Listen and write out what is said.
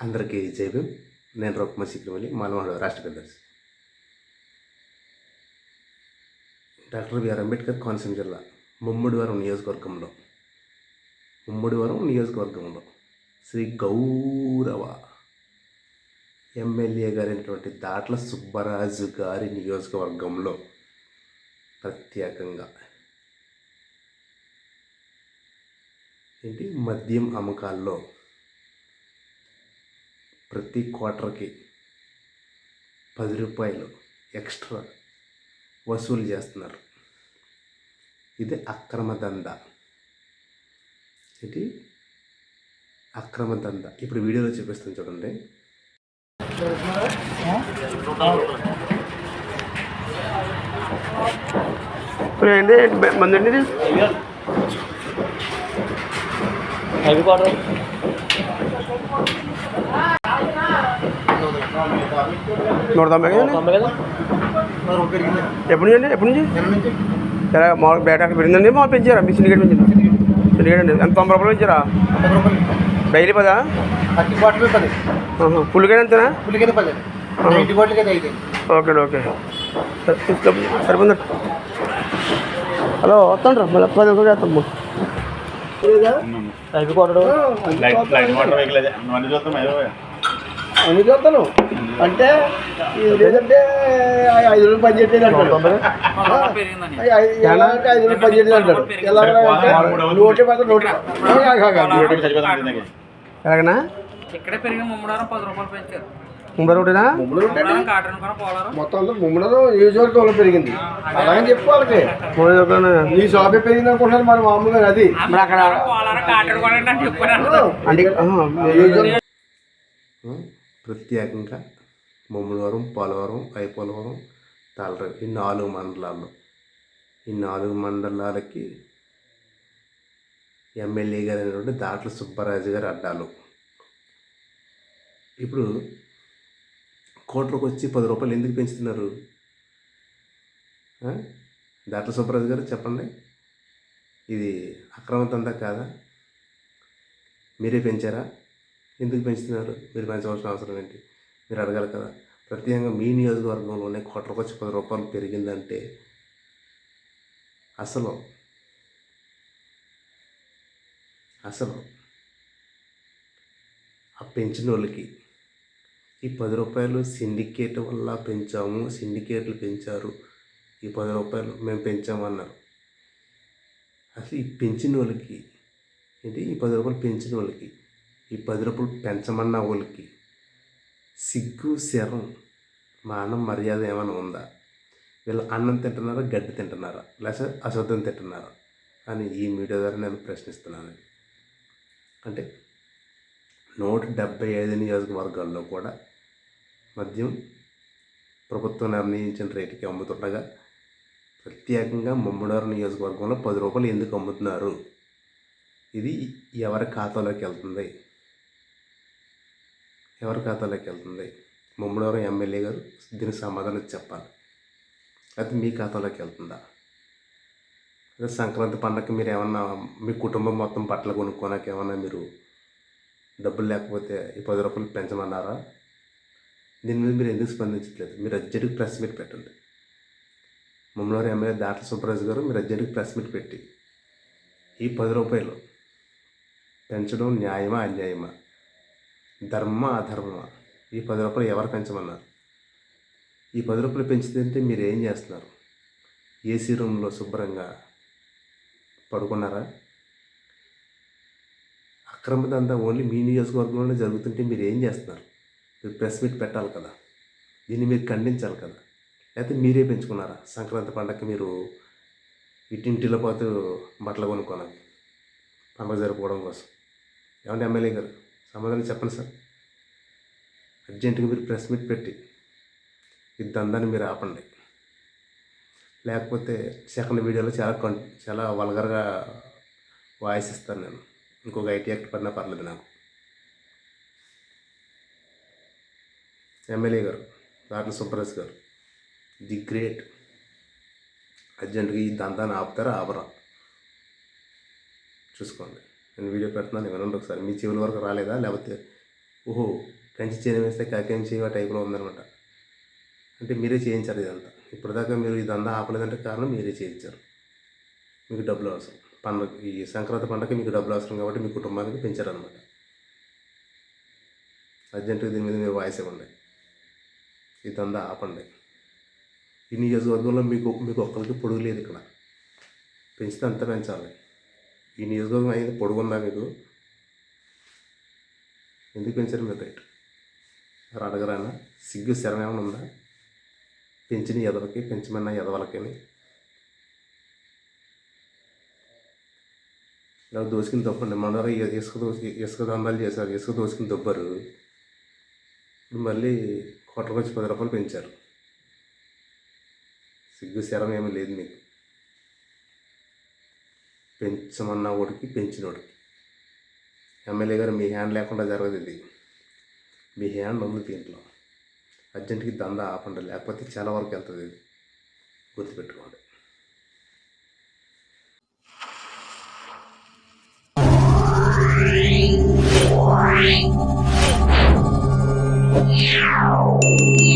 అందరికీ జైభీం నేను రూపమ సిక్కిమల్లి మానవాడు రాష్ట్ర కార్యదర్శి డాక్టర్ బిఆర్ అంబేద్కర్ కోనసీమ జిల్లా ముమ్మడివరం నియోజకవర్గంలో. ముమ్మడివరం నియోజకవర్గంలో శ్రీ గౌరవ ఎమ్మెల్యే గారైనటువంటి దాట్ల సుబ్బరాజు గారి నియోజకవర్గంలో ప్రత్యేకంగా ఏంటి? మద్యం అమ్మకాల్లో ప్రతి క్వార్టర్కి పది రూపాయలు ఎక్స్ట్రా వసూలు చేస్తున్నారు. ఇది అక్రమ దంద. ఇది అక్రమ దంద. ఇప్పుడు వీడియోలో చూపిస్తాను చూడండి. ఇప్పుడు ఏంటి? మంది హెవీ క్వార్టర్. నూట తొంభై ఎప్పటి నుంచి అండి? ఎప్పటి నుంచి? ఎలా మామూలు బేట పెరిగిందండి? మామూలు పెంచారా? మీ సిండికేట్ పెంచింది సిండికేట్ అండి. ఎంత తొంభై రూపాయలు పెంచారా? డైలీ పదా. ఫుల్గా ఎంతనా? Okay okay. సరే తీసుకో సరిపోంది హలో వస్తాను రా మళ్ళీ పది నిమిషాలు చేస్తాం. హెవీ క్వార్టర్ చూస్తాను అంటే ఇది లేదంటే ఐదు రోజులు పని చేయట్లేదు అంటాడు. ఎలా అంటే ఐదు రోజులు పని చేయట్లేదు అంటాడు. ఎలా అంటే నోటి పక్కన నోటి ఎలాగనా? ఇక్కడే పెరిగిన ముమ్మడారం పది రూపాయలు పెంచారు. మొత్తం నియోజకవర్గంలో పెరిగింది. అలాగని చెప్పు వాళ్ళకి. షాపే పెరిగింది అనుకుంటున్నారు మన మామూలుగా అది. మరి అక్కడ అంటే ప్రత్యేకంగా ముమ్మడివరం పోలవరం ఐపోలవరం తలరు ఈ నాలుగు మండలాల్లో. ఈ నాలుగు మండలాలకి ఎమ్మెల్యే గారు అయినటువంటి దాట్ల సుబ్బరాజు గారు అడ్డాలు. ఇప్పుడు కోట్లకు వచ్చి పది రూపాయలు ఎందుకు పెంచుతున్నారు? దాట్ల సుబ్బరాజు గారు చెప్పండి. ఇది అక్రమతందా కాదా? మీరే పెంచారా? ఎందుకు పెంచుతున్నారు? మీరు పెంచవలసిన అవసరం ఏంటి? మీరు అడగాలి కదా. ప్రత్యేకంగా మీ నియోజకవర్గంలోనే కోట్లకు వచ్చి పది రూపాయలు పెరిగిందంటే అసలు అసలు ఆ పెంచిన వాళ్ళకి ఈ పది రూపాయలు సిండికేట్ వల్ల పెంచాము సిండికేట్లు పెంచారు ఈ పది రూపాయలు మేము పెంచాము అన్నారు అసలు ఈ పెంచిన వాళ్ళకి ఏంటి? ఈ పది రూపాయలు పెంచిన వాళ్ళకి ఈ పది రూపాయలు పెంచమన్న వాళ్ళకి. సిగ్గు శరం మానం మర్యాద ఏమైనా ఉందా? వీళ్ళు అన్నం తింటున్నారా గడ్డి తింటున్నారా? లేకపోతే అశుద్ధం తింటున్నారా? అని ఈ మీడియా ద్వారా నేను ప్రశ్నిస్తున్నాను. అంటే నూట డెబ్బై ఐదు నియోజకవర్గాల్లో కూడా మద్యం ప్రభుత్వం నిర్ణయించిన రేటుకి అమ్ముతుండగా ప్రత్యేకంగా ముమ్మడారు నియోజకవర్గంలో పది రూపాయలు ఎందుకు అమ్ముతున్నారు? ఇది ఎవరి ఖాతాలోకి వెళ్తుంది? ఎవరి ఖాతాలోకి వెళ్తుంది? ముమ్మడివరం ఎమ్మెల్యే గారు దీనికి సమాధానం చెప్పాలి. అది మీ ఖాతాలోకి వెళ్తుందా? అదే సంక్రాంతి పండగకి మీరు ఏమన్నా మీ కుటుంబం మొత్తం బట్టలు కొనుక్కోనాక ఏమన్నా మీరు డబ్బులు లేకపోతే ఈ పది రూపాయలు పెంచమన్నారా? దీని మీద మీరు ఎందుకు స్పందించట్లేదు? మీరు అర్జెంటుకి ప్రెస్ మీట్ పెట్టండి. మమ్మల్ని ఎమ్మెల్యే దాట్ల సుబ్బరాజు గారు మీరు అర్జెంటుకి ప్రెస్ మీట్ పెట్టి ఈ పది రూపాయలు పెంచడం న్యాయమా అన్యాయమా? ధర్మమా అధర్మ. ఈ పది రూపాయలు ఎవరు పెంచమన్నారు? ఈ పది రూపాయలు పెంచితే మీరు ఏం చేస్తున్నారు? ఏసీ రూమ్లో శుభ్రంగా పడుకున్నారా? అక్రమదంతా ఓన్లీ మీ నియోజకవర్గంలోనే జరుగుతుంటే మీరు ఏం చేస్తున్నారు? మీరు ప్రెస్ మీట్ పెట్టాలి కదా? దీన్ని మీరు ఖండించాలి కదా? లేకపోతే మీరే పెంచుకున్నారా? సంక్రాంతి పండగకి మీరు ఇటింటిలో పాటు బట్టలు కొనుక్కోనాలి పండుగ జరుపుకోవడం కోసం. ఏమంటే ఎమ్మెల్యే గారు? సమాధానం చెప్పండి సార్. అర్జెంటుగా మీరు ప్రెస్ మీట్ పెట్టి ఈ దందాన్ని మీరు ఆపండి. లేకపోతే సెకండ్ వీడియోలో చాలా కం చాలా వల్గర్గా వాయిస్ ఇస్తాను నేను. ఇంకొక ఐటీ యాక్ట్ పడినా పర్లేదు నాకు. ఎమ్మెల్యే గారు దాట్ల సుబ్బరాజ్ గారు ది గ్రేట్. అర్జెంటుగా ఈ దందాన్ని ఆపుతారా ఆపరా? చూసుకోండి. నేను వీడియో పెడుతున్నాను వినండి ఒకసారి. మీ చెవుల వరకు రాలేదా? లేకపోతే ఓహో కంచి చేయడం వేస్తే కాకేం చేయవ టైప్లో ఉందనమాట అంటే మీరే చేయించారు ఇదంతా. ఇప్పటిదాకా మీరు ఇదంతా ఆపలేదంటే కారణం మీరే చేయించారు. మీకు డబ్బులు అవసరం. పండుగ ఈ సంక్రాంతి పండుగకి మీకు డబ్బులు అవసరం కాబట్టి మీ కుటుంబానికి పెంచారనమాట అర్జెంటుగా దీని మీద మీరు వాయిస్ ఇవ్వండి. ఇదంతా ఆపండి. ఈ నియోజకవర్గంలో మీకు మీకు ఒక్కరికి పొడుగు లేదు ఇక్కడ. పెంచితే అంతా పెంచాలి. ఈ నియోజకవర్గం అయింది పొడుగుందా మీకు? ఎందుకు పెంచారు మీరు రైట్ మరి అడగరానా సిగ్గు శరం ఏమైనా ఉందా? పెంచిన ఎదవకి పెంచమన్న ఎదవలకని. ఇలా దోసుకుని తప్పండి మన ఇసుక దోసి ఇసుక దందాలు చేశారు. ఇసుక దోసుకుని దొబ్బారు. ఇప్పుడు మళ్ళీ కోట్లకు వచ్చి పది రూపాయలు పెంచారు. సిగ్గు శరం ఏమీ లేదు మీకు. పెంచమన్న వాడికి పెంచినోడికి. ఎమ్మెల్యే గారు మీ హ్యాండ్ లేకుండా జరగదు ఇది. మీ హ్యాండ్ ఉంది దీంట్లో. అర్జెంట్కి దందా ఆపండి లేకపోతే చాలా వరకు వెళ్తుంది ఇది. గుర్తుపెట్టుకోండి. Yeah.